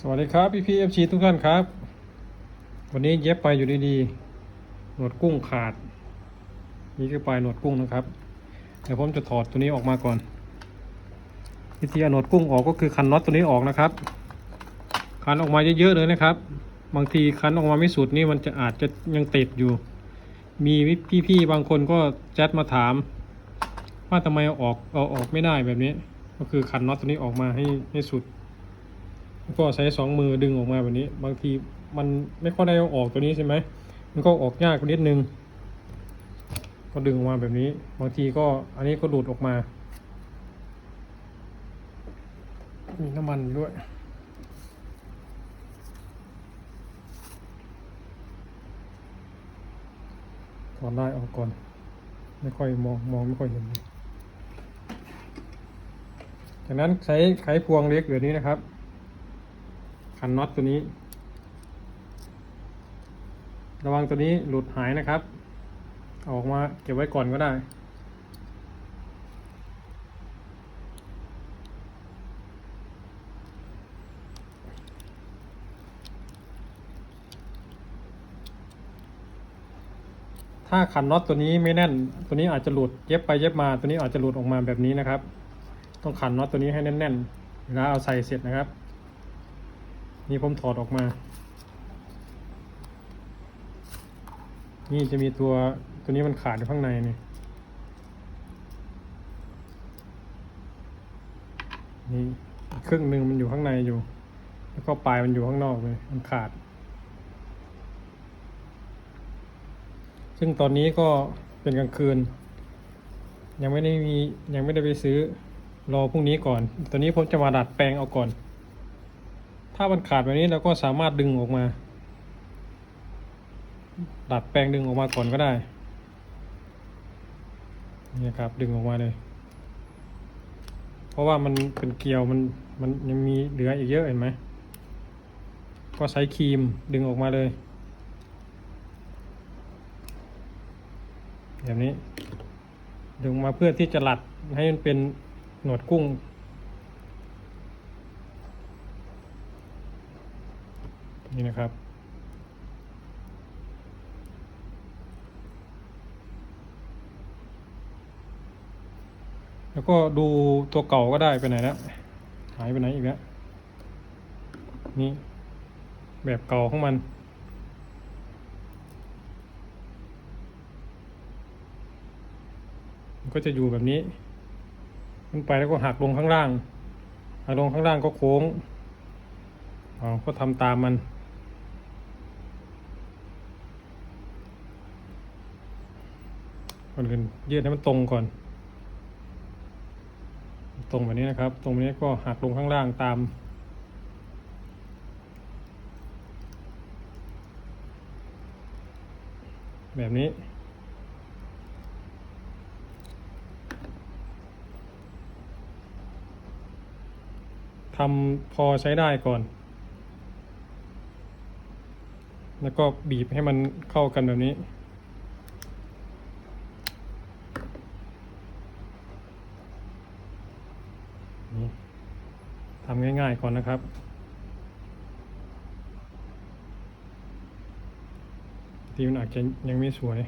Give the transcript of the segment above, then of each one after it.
สวัสดีครับพี่พี่เอฟซีทุกท่านครับ วันนี้เย็บไปอยู่ดีๆหนวดกุ้งขาด นี่คือปลายหนวดกุ้งนะครับเดี๋ยวผมจะถอดตัวนี้ออกมาก่อนวิธีเอาหนวดกุ้งออกก็คือคันน็อตตัวนี้ออกนะครับ คันออกมาเยอะๆเลยนะครับ บางทีคันออกมาไม่สุดนี่มันจะอาจจะยังติดอยู่ มีพี่ๆบางคนก็แชทมาถาม ว่าทำไมเอาออกเอาออกไม่ได้แบบนี้ ก็คือคันน็อตตัวนี้ออกมาให้ให้สุด ก็ใช้สองมือดึงออกมาแบบนี้ บางทีมันไม่ค่อยได้เอาออกตัวนี้ใช่ไหมมันก็ออกยากกว่านิดนึง ก็ดึงออกมาแบบนี้ บางทีก็อันนี้ก็ดูดออกมา มีน้ำมันด้วย ถอดได้ออกก่อน ไม่ค่อยมองมองไม่ค่อยเห็น จากนั้นใช้ไขพวงเล็กแบบนี้นะครับ คันน็อตตัวนี้ ระวังตัวนี้หลุดหายนะครับ เอาออกมาเก็บไว้ก่อนก็ได้ ถ้าขันน็อตตัวนี้ไม่แน่น ตัวนี้อาจจะหลุดเย็บไปเย็บมา ตัวนี้อาจจะหลุดออกมาแบบนี้นะครับ ต้องขันน็อตตัวนี้ให้แน่นๆเวลาเอาใส่เสร็จนะครับ นี่ผมถอดออกมา นี่จะมีตัวตัวนี้มันขาดอยู่ข้างในนี่นี่ครึ่งหนึ่งมันอยู่ข้างในอยู่ แล้วก็ปลายมันอยู่ข้างนอกเลย มันขาด ซึ่งตอนนี้ก็เป็นกลางคืน ยังไม่ได้มียังไม่ได้ไปซื้อรอพรุ่งนี้ก่อน ตอนนี้ผมจะมาดัดแปลงเอาก่อน ถ้ามันขาดแบบนี้เราก็สามารถดึงออกมา ดัดแปลงดึงออกมาก่อนก็ได้นี่ครับดึงออกมาเลย เพราะว่ามันเป็นเกลียวมันมันยังมีเหลืออีกเยอะเห็นไหมก็ใช้ครีมดึงออกมาเลยแบบนี้ดึงมาเพื่อที่จะหลัดให้มันเป็นหนวดกุ้ง นี่นะครับ แล้วก็ดูตัวเก่าก็ได้ไปไหนแล้วหายไปไหนอีกแล้วนี่แบบเก่าของมัน มัน ก็จะอยู่แบบนี้ มันไปแล้วก็หักลงข้างล่างหักลงข้างล่างก็โค้งอ๋อก็ทำตามมัน ก่อนอื่นยืดให้มันตรงก่อน ตรงแบบนี้นะครับ ตรงนี้ก็หักลงข้างล่างตาม แบบนี้ทำพอใช้ได้ก่อน แล้วก็บีบให้มันเข้ากันแบบนี้ทำ ง่ายๆก่อนนะครับ ทีมันอาจจะยังไม่สวย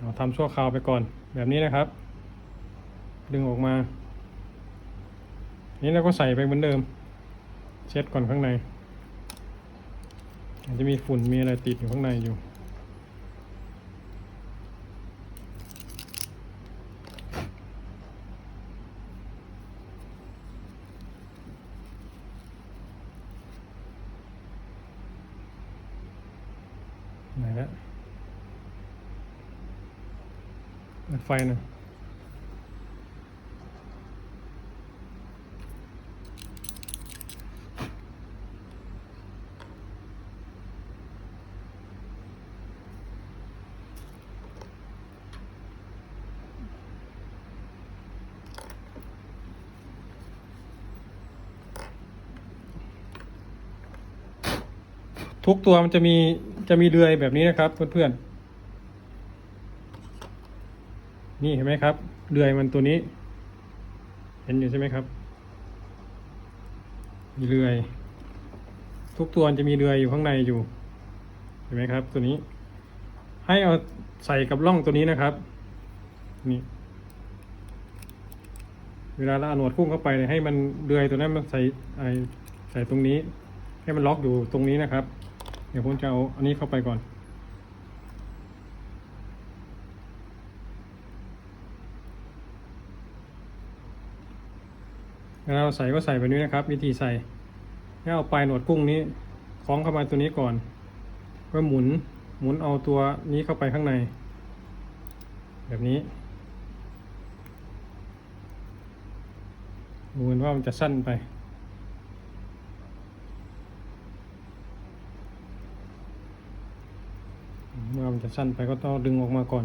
เราทำชั่วคราวไปก่อนแบบนี้นะครับ ดึงออกมา นี้เราก็ใส่ไปเหมือนเดิม เช็ดก่อนข้างในอาจจะมีฝุ่นมีอะไรติดอยู่ข้างในอยู่ ไหนล้วเปิดไฟน่อ ทุกตัวมันจะมีจะมีเดือยแบบนี้นะครับเพื่อนๆนี่เห็นไหมครับเดือยมันตัวนี้ เห็นอยู่ใช่ไหมครับมีเดือย ทุกตัวจะมีเดือยอยู่ข้างในอยู่ เห็นไหมครับ ตัวนี้ ให้เอาใส่กับร่องตัวนี้นะครับ นี่เวลาเราอาหนวดกุ้งเข้าไปให้มันเดือยตัวนั้นมันใส่ใส่ตรงนี้ ให้มันล็อกอยู่ตรงนี้นะครับ เดี๋ยวผมจะเอาอันนี้เข้าไปก่อน เวลาเราใส่ก็ใส่แบบนี้นะครับ วิธีใส่ให้เอาปลายหนวดกุ้งนี้คล้องเข้ามาตัวนี้ก่อน ก็หมุนหมุนเอาตัวนี้เข้าไปข้างใน แบบนี้ดูเหมือนว่ามันจะสั้นไป เมื่อมันจะสั้นไปก็ต้องดึงออกมาก่อน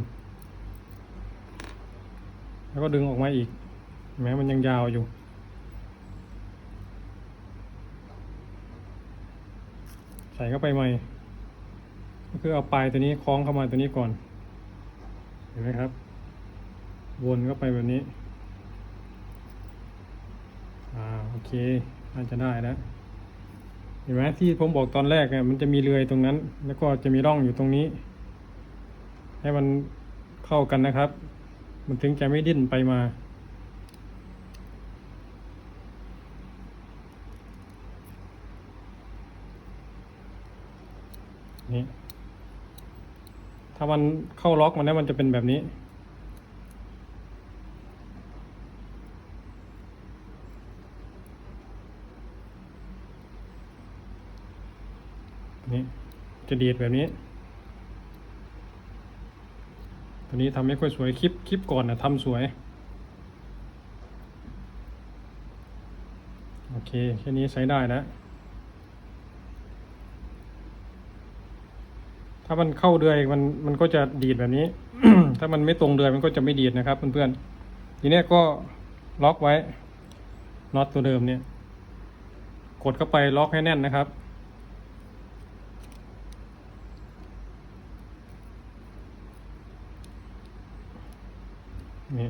แล้วก็ดึงออกมาอีก แม้มันยังยาวอยู่ ใส่เข้าไปใหม่ก็คือเอาปลายตัวนี้คล้องเข้ามาตัวนี้ก่อน เห็นไหมครับ วนเข้าไปแบบนี้ อ่าโอเคน่าจะได้แล้วเห็นไหมที่ผมบอกตอนแรกเนี่ยมันจะมีเรือยตรงนั้น แล้วก็จะมีร่องอยู่ตรงนี้ ให้มันเข้ากันนะครับ มันถึงจะไม่ดิ้นไปมา นี่ถ้ามันเข้าล็อกมันได้มันจะเป็นแบบนี้นี่จะดีดแบบนี้ ตัวนี้ทำไม่ค่อยสวยคลิปคลิปก่อนนะทำสวย โอเคแค่นี้ใช้ได้แล้วถ้ามันเข้าเดือยมันมันก็จะดีดแบบนี้ ถ้ามันไม่ตรงเดือยมันก็จะไม่ดีดนะครับเพื่อนๆทีนี้ก็ล็อกไว้น็อตตัวเดิมเนี่ย กดเข้าไปล็อกให้แน่นนะครับ นี่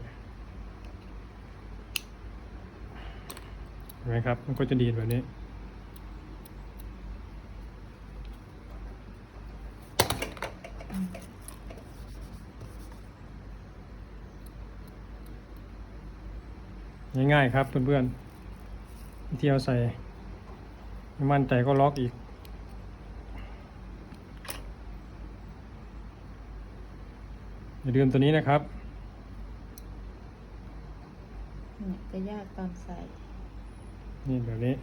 เห็นไหมครับ มันก็จะดีดแบบนี้ ง่ายๆครับเพื่อนๆวิธีเอาใส่ไม่มั่นใจก็ล็อกอีกอย่าลืมตัวนี้นะครับ เนี่ยจะยากตอนใส่ นี่แบบนี้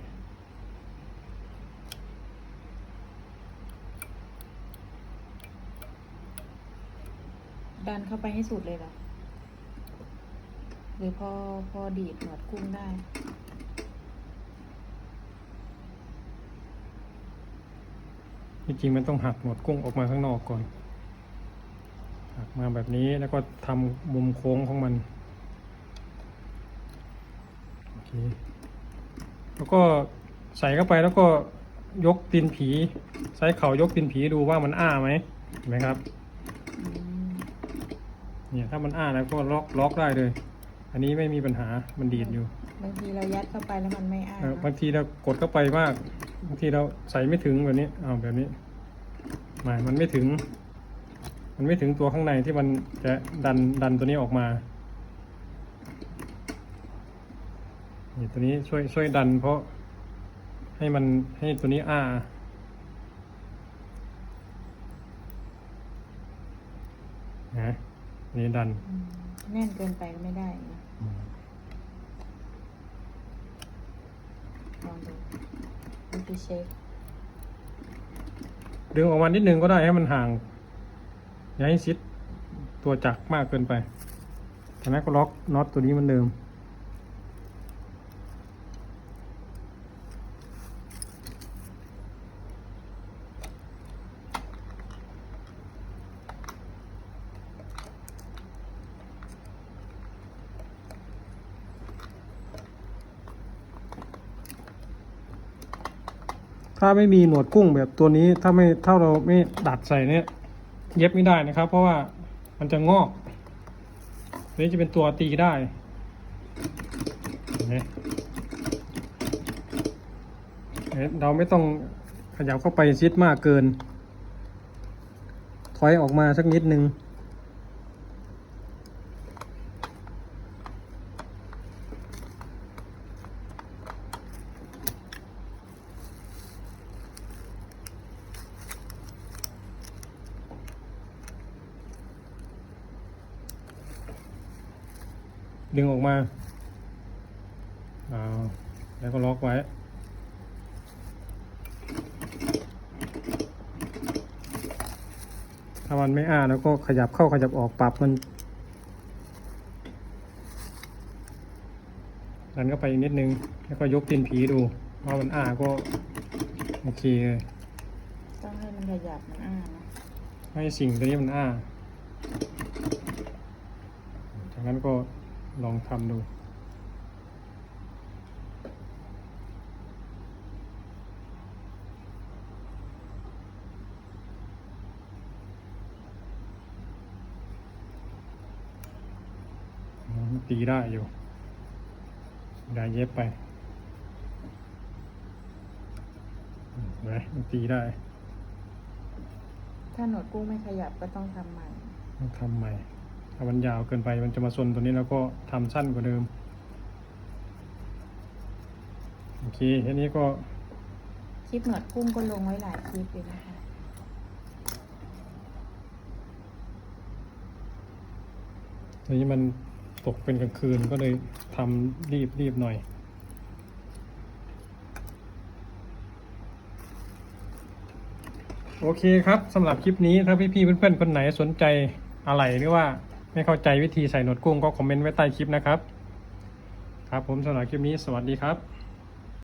ดันเข้าไปให้สุดเลยเหรอ หรือพอพอดีดหนวดกุ้งได้จริงๆมันต้องหักหนวดกุ้งออกมาข้างนอกก่อน หักมาแบบนี้แล้วก็ทำมุมโค้งของมันโอเค แล้วก็ใส่เข้าไปแล้วก็ยกตีนผี ใช้เข่ายกตีนผีดูว่ามันอ้าไหมเห็นไหมครับอืมเนี่ยถ้ามันอ้าแล้วก็ล็อกล็อกได้เลย อันนี้ไม่มีปัญหามันดีดอยู่ บางทีเรายัดเข้าไปแล้วมันไม่อ้าเออเนอะบางทีเรากดเข้าไปมากบางทีเราใส่ไม่ถึงแบบนี้เอาแบบนี้หมายมันไม่ถึง มันไม่ถึงตัวข้างในที่มันจะดันดันตัวนี้ออกมา นี่ตัวนี้ช่วยช่วยดัน เพราะให้มันให้ตัวนี้อ้านะอันนี่ดันอืมแน่นเกินไปก็ไม่ได้นะลองดูวิธีเช็คดึงออกมานิดนึงก็ได้ให้มันห่าง อย่าให้ซิดตัวจักรมากเกินไปจากนั้นก็ล็อกน็อตตัวนี้เหมันเดิม ถ้าไม่มีหนวดกุ้งแบบตัวนี้ถ้าไม่ถ้าเราไม่ดัดใส่เนี่ย เย็บไม่ได้นะครับ เพราะว่ามันจะงอกอันนี้จะเป็นตัวตีได้เนไหมเอ๊ะเราไม่ต้องขยับเข้าไปชิดมากเกิน ถอยออกมาสักนิดนึง ออกมาเอาแล้วก็ล็อกไว้ ถ้ามันไม่อ้าแล้วก็ขยับเข้าขยับออกปรับมันดันเข้าไปอีกนิดนึง แล้วก็ยกตีนผีดูว่ามันอ้าก็โอเคเลยต้องให้มันขยับมันอ้านะให้สิ่งตัวนี้มันอ้าจากนั้นก็ ลองทำดูมันตีได้อยู่ได้เย็บไปเห็นไหมมันตีได้ ถ้าหนวดกุ้งไม่ขยับก็ต้องทำใหม่ ต้องทำใหม่ ถ้ามันยาวเกินไปมันจะมาซนตัวนี้แล้วก็ทำสั้นกว่าเดิม โอเคทีนี้ก็ คลิปหนวดกุ้งก็ลงไว้หลายคลิปเลยนะคะทีนี้มันตกเป็นกลางคืนก็เลยทำรีบรีบหน่อย โอเคครับสำหรับคลิปนี้ถ้าพี่ๆเพื่อนๆคนไหนสนใจอะไรหรือว่า ไม่เข้าใจวิธีใส่หนวดกุ้งก็คอมเมนต์ไว้ใต้คลิปนะครับ ครับผมสำหรับคลิปนี้สวัสดีครับ